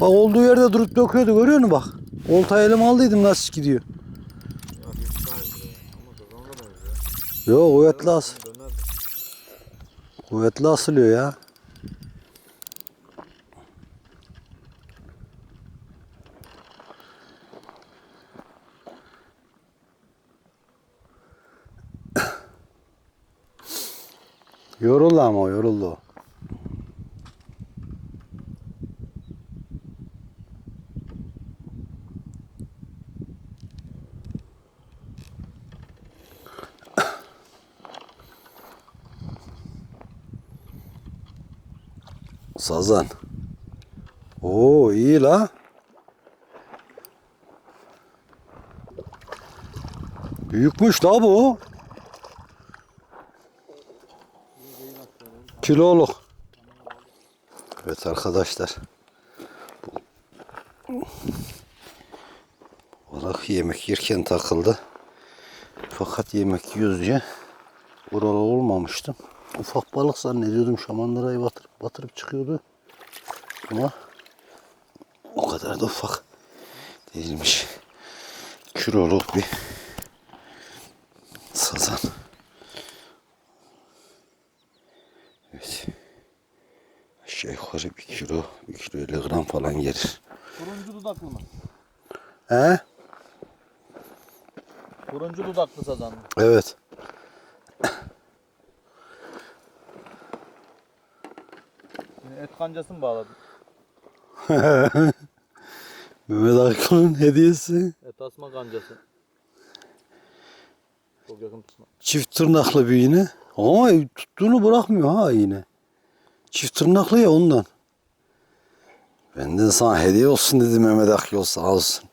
Bak olduğu yerde durup döküyordu görüyor musun bak. Olta elime aldıydım nasıl gidiyor. Yok kuvvetli as. Kuvvetli asılıyor ya. Yoruldu ama o, yoruldu. Sazan. Oo iyi la. Büyükmüş la bu. Kiloluk. Evet arkadaşlar. Balık yemek yerken takıldı. Fakat yemek diye buralı olmamıştım. Ufak balık zannediyordum. Şamandırayı batırıp, batırıp çıkıyordu. Ama o kadar da ufak değilmiş. Kiloluk bir sazan. Aşağı yukarı bir kilo, bir kilo 50 gram falan gelir. Turuncu dudaklı mı? He? Turuncu dudaklı sazan mı? Evet. Yine et kancası mı bağladın? Mehmet Akın'ın hediyesi. Et asma kancası. Çok yakın tutma. Çift tırnaklı bir iğne. Ama tuttuğunu bırakmıyor ha iğne. Çift tırnaklı ya ondan. Benden sana hediye olsun dedi Mehmet Akyol sağ olsun.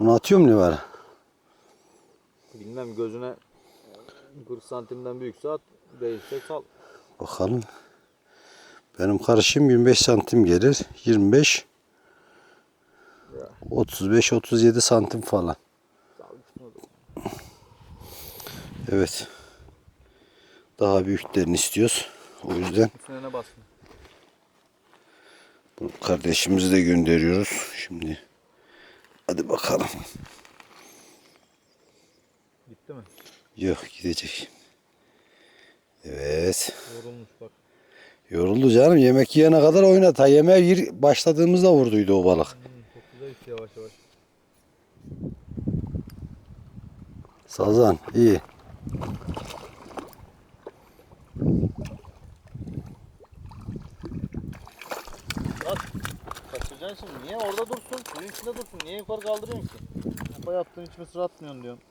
Bunu atıyorum ne var? Bilmem gözüne 40 santimden büyükse at. Değilse sal. Bakalım. Benim karışım 25 santim gelir. 25 35 37 santim falan. Evet. Daha büyüklerini istiyoruz. O yüzden Üstüne ne bastın? bu kardeşimizi de gönderiyoruz. Şimdi hadi bakalım. Gitti mi? Yok gidecek. Evet. Yorulmuş bak. Yoruldu canım. Yemek yiyene kadar oynat. Ha yemeğe başladığımızda vurduydu o balık. Hmm, çok güzel gitti yavaş yavaş. Sazan iyi. Şimdi. Niye orada dursun? Suyun içinde dursun. Niye yukarı kaldırıyorsun ki? Sopa yaptın hiç mısır atmıyorsun diyorsun.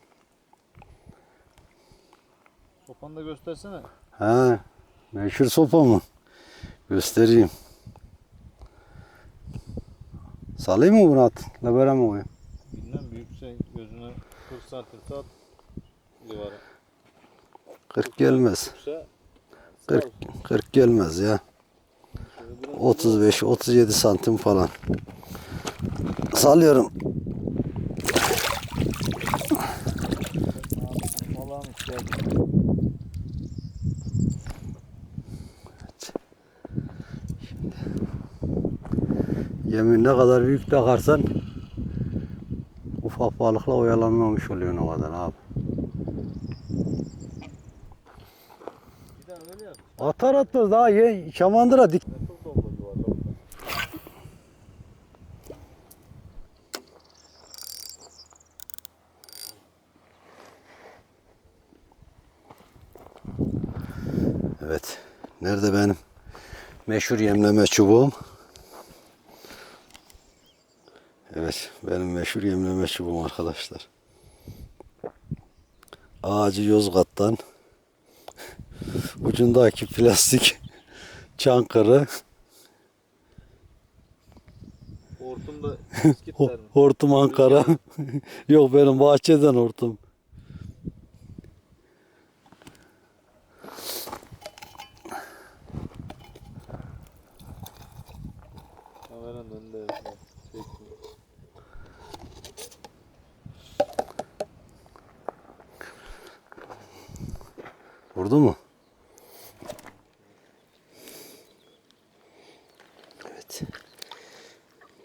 Sopanı da göstersene. Ha, meşhur sopa mı? Göstereyim. Salayım mı bunu at? La böyle mi koyayım? Bilmem büyük şey gözüne 40 santim at. Divara. 40 gelmez. Yoksa 40, 40 gelmez ya. 35, 37 santim falan. Salıyorum. Yemin ne kadar büyük takarsan ufak balıkla oyalanmamış oluyor o kadar abi. Atar atmaz daha ye, şamandıra dik. Ne çok doldu var. doldu. Evet. Nerede benim meşhur yemleme çubuğum? Evet. Benim meşhur yemleme çubuğum arkadaşlar. Ağacı Yozgat'tan ucundaki plastik çankırı skitler mi? hortum Ankara. Yok benim bahçeden hortum. Vurdu mu? Evet.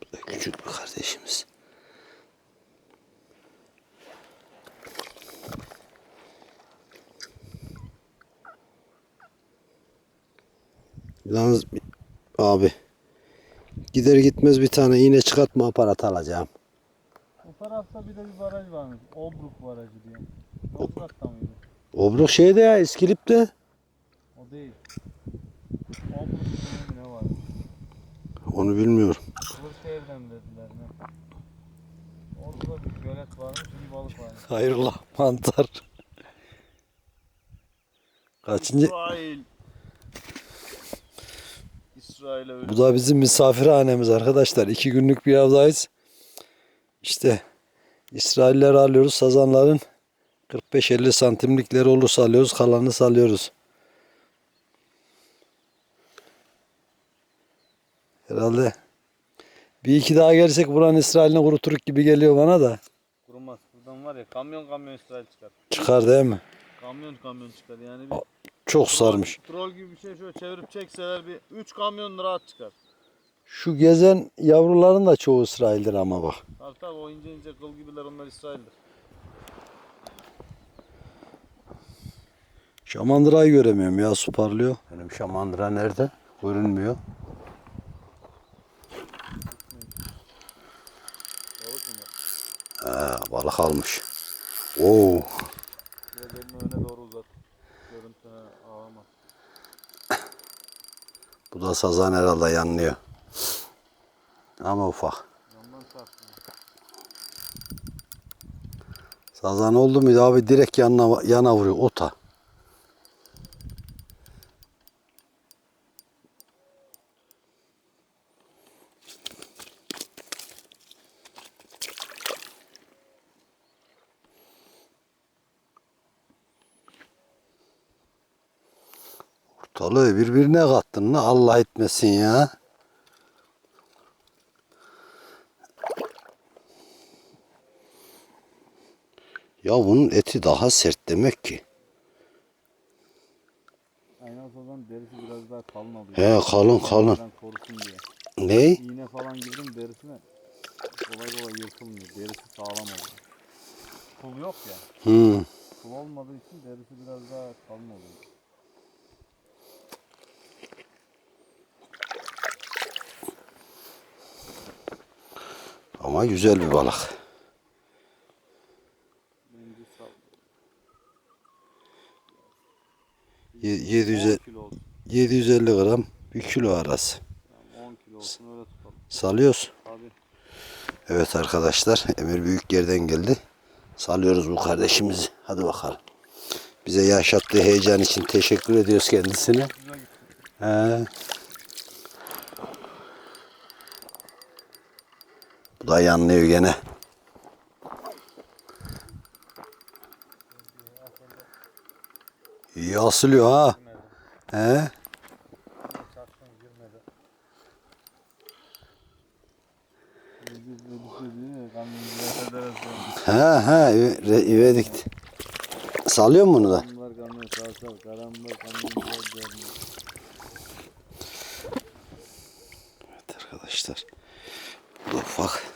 Bu da küçük bir kardeşimiz. Yalnız abi gider gitmez bir tane iğne çıkartma aparatı alacağım. Bu tarafta bir de bir baraj varmış. Obruk barajı diye. Yozgat'ta mıydı? Obruk şeyde ya İskilip'te. O değil. Obruk ne var? Onu bilmiyorum. Kırşehir'den dediler ne? Orada da bir gölet varmış, bir balık varmış. Hayırlı mantar. Kaçıncı? İsrail. İsrail'e öyle. Bu da bizim misafirhanemiz arkadaşlar. İki günlük bir avdayız. İşte İsrailler alıyoruz. Sazanların 45-50 santimlikleri olursa alıyoruz. Kalanını salıyoruz. Herhalde bir iki daha gelsek buranın İsrail'ini kuruturuk gibi geliyor bana da. Kurumaz. Buradan var ya kamyon kamyon İsrail çıkar. Çıkar değil mi? Kamyon kamyon çıkar yani bir Çok sarmış. troll gibi bir şey şöyle çevirip çekseler bir 3 kamyon rahat çıkar. Şu gezen yavruların da çoğu İsrail'dir ama bak. Tabii tabii o ince ince kıl gibiler onlar İsrail'dir. Şamandırayı göremiyorum ya su parlıyor. Benim şamandıra nerede? Görünmüyor. Ha, balık almış. Oo, Biraz elini öne doğru uzat. Görüntüne ağlamaz. bu da sazan herhalde yanlıyor. Ama ufak. Sazan oldu mu abi direkt yanına, yana vuruyor ota. Ortalığı birbirine kattın la Allah etmesin ya. Ya bunun eti daha sert demek ki. Aynen o zaman derisi biraz daha kalın oluyor. He kalın kalın. Korusun diye. Ne? İğne falan girdim derisine kolay kolay yırtılmıyor. Derisi sağlam oluyor. Kul yok ya. Hmm. Kul olmadığı için derisi biraz daha kalın oluyor. Ama güzel bir balık. Sağ Ye- 750 10 kilo olsun. 750 gram 1 kilo arası. Yani 10 kilo olsun öyle tutalım. Salıyoruz. Evet arkadaşlar Emir büyük yerden geldi. Salıyoruz bu kardeşimizi. Hadi bakalım. Bize yaşattığı heyecan için teşekkür ediyoruz kendisine. He. Bu da yanlıyor gene. İyi asılıyor ha. He. Ha ive- ive dikti. Salıyor mu bunu da? Evet arkadaşlar. Ufak.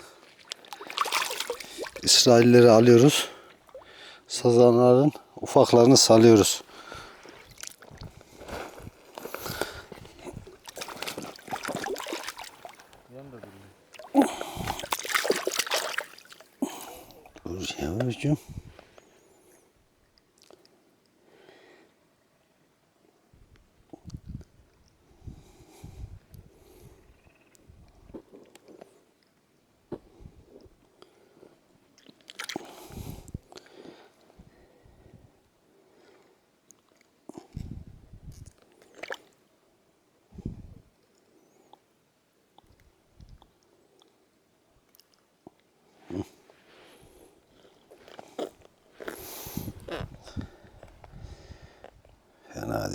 İsrailleri alıyoruz. Sazanların ufaklarını salıyoruz. Dur yavrucuğum.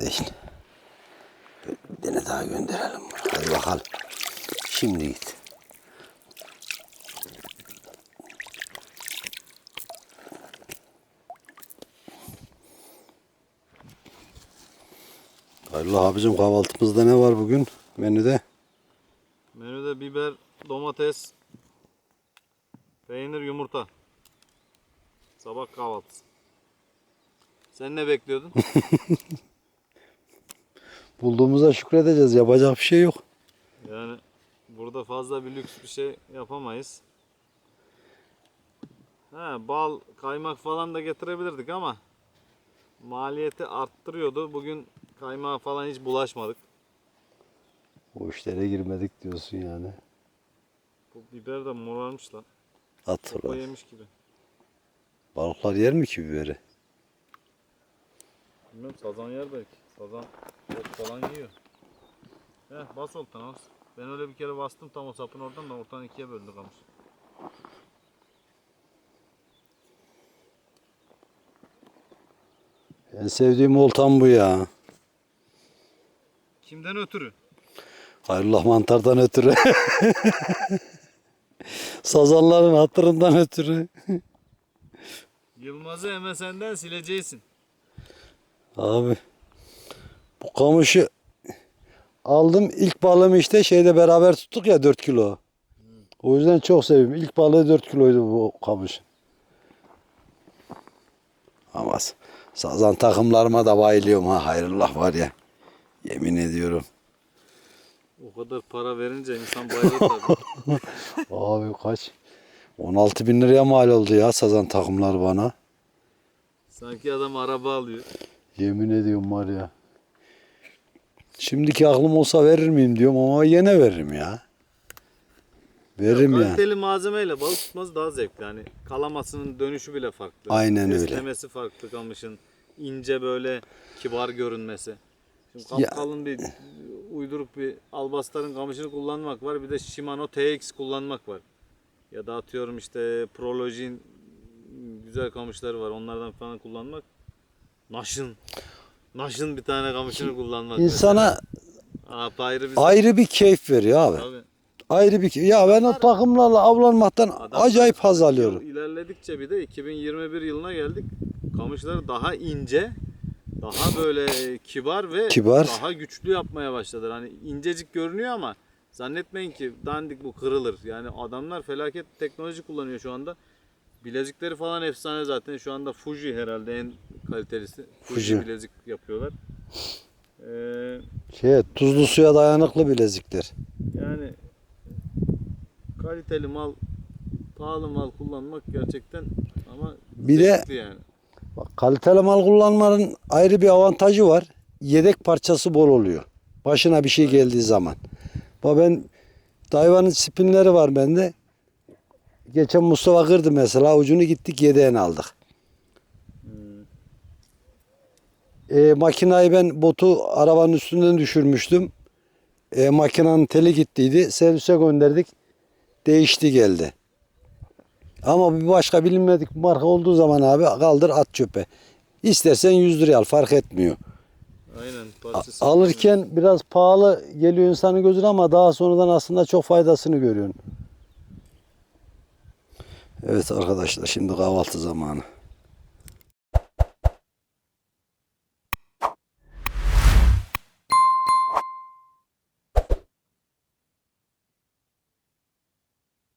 Değil. Bir tane daha gönderelim. Hadi bakalım. Şimdi git. Hayırlı abicim kahvaltımızda ne var bugün menüde? Menüde biber, domates, peynir, yumurta. Sabah kahvaltısı. Sen ne bekliyordun? Bulduğumuza şükredeceğiz. Yapacak bir şey yok. yani burada fazla bir lüks bir şey yapamayız. He, bal, kaymak falan da getirebilirdik ama maliyeti arttırıyordu. Bugün kaymağa falan hiç bulaşmadık. O işlere girmedik diyorsun yani. Bu biber de morarmış lan. Ulan. yemiş gibi. Balıklar yer mi ki biberi? Bilmiyorum sazan yer belki. Sazan ot falan yiyor. Heh bas oltan az. Ben öyle bir kere bastım tam o sapın oradan da ortadan ikiye böldü kamış. En sevdiğim oltam bu ya. Kimden ötürü? Hayrullah mantardan ötürü. Sazanların hatırından ötürü. Yılmaz'ı MSN'den sileceksin. Abi bu kamışı aldım. İlk balığımı işte şeyde beraber tuttuk ya 4 kilo. O yüzden çok seviyorum. İlk balığı 4 kiloydu bu kamış. Ama sazan takımlarıma da bayılıyorum ha. Hayrullah var ya. Yemin ediyorum. O kadar para verince insan bayılır tabii. Abi kaç? 16 bin liraya mal oldu ya sazan takımlar bana. Sanki adam araba alıyor. Yemin ediyorum var ya. Şimdiki aklım olsa verir miyim diyorum ama yine veririm ya. Veririm ya. Kaliteli malzemeyle balık tutması daha zevkli. Hani kalamasının dönüşü bile farklı. Aynen öyle. Beslemesi farklı kamışın. ince böyle kibar görünmesi. Şimdi kap Ya- kalın bir uyduruk bir albastarın kamışını kullanmak var. Bir de Shimano TX kullanmak var. Ya da atıyorum işte Prologin güzel kamışları var. Onlardan falan kullanmak. Naşın. Naşın bir tane kamışını kullanmak. İnsana mesela. Apayrı bir ayrı bir keyif veriyor abi. Tabii. Ayrı bir keyif. Ya ben o takımlarla avlanmaktan Adam- acayip haz alıyorum. İlerledikçe bir de 2021 yılına geldik. Kamışları daha ince, daha böyle kibar ve Kibar. daha güçlü yapmaya başladılar. Hani incecik görünüyor ama zannetmeyin ki dandik bu kırılır. Yani adamlar felaket teknoloji kullanıyor şu anda. Bilezikleri falan efsane zaten. Şu anda Fuji herhalde en kalitelisi. Fuji, Fuji. bilezik yapıyorlar. Ee, Şey, tuzlu suya dayanıklı bilezikler. yani kaliteli mal, pahalı mal kullanmak gerçekten ama Bir de- zevkli yani. Bak, kaliteli mal kullanmanın ayrı bir avantajı var. Yedek parçası bol oluyor. Başına bir şey geldiği zaman. Bak ben Dayvan'ın spinleri var bende. Geçen Mustafa kırdı mesela. Ucunu gittik yedeğini aldık. E, makinayı ben botu arabanın üstünden düşürmüştüm. E, makinenin teli gittiydi. Servise gönderdik. Değişti geldi. Ama bir başka bilinmedik marka olduğu zaman abi kaldır at çöpe. İstersen 100 liraya al fark etmiyor. Aynen. Parçası- alırken biraz pahalı geliyor insanın gözüne ama daha sonradan aslında çok faydasını görüyorsun. Evet arkadaşlar şimdi kahvaltı zamanı.